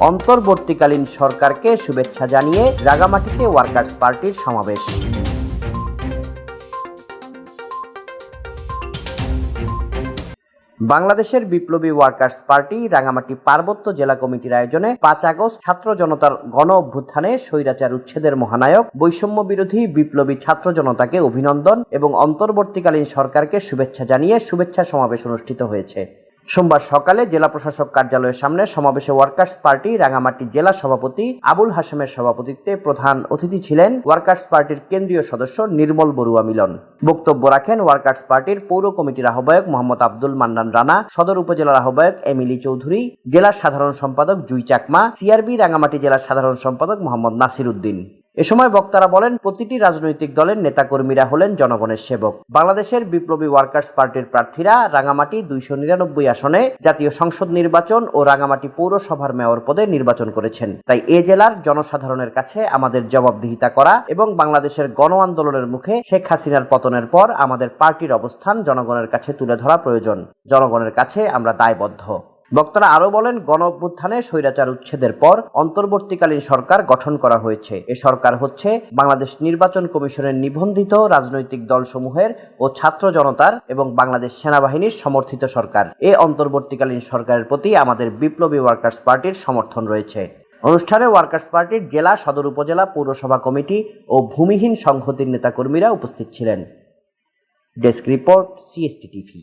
অন্তর্বর্তীকালীন সরকারকে শুভেচ্ছা জানিয়ে রাগামাটিতে ওয়ার্কার্স পার্টির সমাবেশ। বাংলাদেশের বিপ্লবী ওয়ার্কার্স পার্টি রাঙামাটি পার্বত্য জেলা কমিটির আয়োজনে পাঁচ আগস্ট ছাত্র জনতার গণ অভ্যুত্থানে স্বৈরাচার উচ্ছেদের মহানায়ক, বৈষম্য বিরোধী বিপ্লবী ছাত্র জনতাকে অভিনন্দন এবং অন্তর্বর্তীকালীন সরকারকে শুভেচ্ছা জানিয়ে শুভেচ্ছা সমাবেশ অনুষ্ঠিত হয়েছে। সোমবার সকালে জেলা প্রশাসক কার্যালয়ের সামনে সমাবেশে ওয়ার্কার্স পার্টি রাঙামাটি জেলা সভাপতি আবুল হাসেমের সভাপতিত্বে প্রধান অতিথি ছিলেন ওয়ার্কার্স পার্টির কেন্দ্রীয় সদস্য নির্মল বড়ুয়া মিলন। বক্তব্য রাখেন ওয়ার্কার্স পার্টির পৌর কমিটির আহ্বায়ক মোহাম্মদ আব্দুল মান্নান রানা, সদর উপজেলার আহ্বায়ক এমিলি চৌধুরী, জেলার সাধারণ সম্পাদক জুই চাকমা, সিআরবি রাঙামাটি জেলার সাধারণ সম্পাদক মোহাম্মদ নাসির উদ্দিন। এ সময় বক্তারা বলেন, প্রতিটি রাজনৈতিক দলের নেতাকর্মীরা হলেন জনগণের সেবক। বাংলাদেশের বিপ্লবী ওয়ার্কার্স পার্টির প্রার্থীরা রাঙামাটি দুইশো নিরানব্বই আসনে জাতীয় সংসদ নির্বাচন ও রাঙামাটি পৌরসভার মেয়র পদে নির্বাচন করেছেন। তাই এ জেলার জনসাধারণের কাছে আমাদের জবাবদিহিতা করা এবং বাংলাদেশের গণ আন্দোলনের মুখে শেখ হাসিনার পতনের পর আমাদের পার্টির অবস্থান জনগণের কাছে তুলে ধরা প্রয়োজন। জনগণের কাছে আমরা দায়বদ্ধ। বক্তারা আরও বলেন গণ অভ্যুত্থানে স্বৈরাচার উচ্ছেদের পর অন্তর্বর্তীকালীন সরকার গঠন করা হয়েছে। এ সরকার হচ্ছে বাংলাদেশ নির্বাচন কমিশনের নিবন্ধিত রাজনৈতিক দলসমূহের ও ছাত্র জনতার এবং বাংলাদেশ সেনাবাহিনীর সমর্থিত সরকার। এ অন্তর্বর্তীকালীন সরকারের প্রতি আমাদের বিপ্লবী ওয়ার্কার্স পার্টির সমর্থন রয়েছে। অনুষ্ঠানে ওয়ার্কার্স পার্টির জেলা, সদর উপজেলা, পৌরসভা কমিটি ও ভূমিহীন সংহতির নেতাকর্মীরা উপস্থিত ছিলেন। Desk report, CST TV.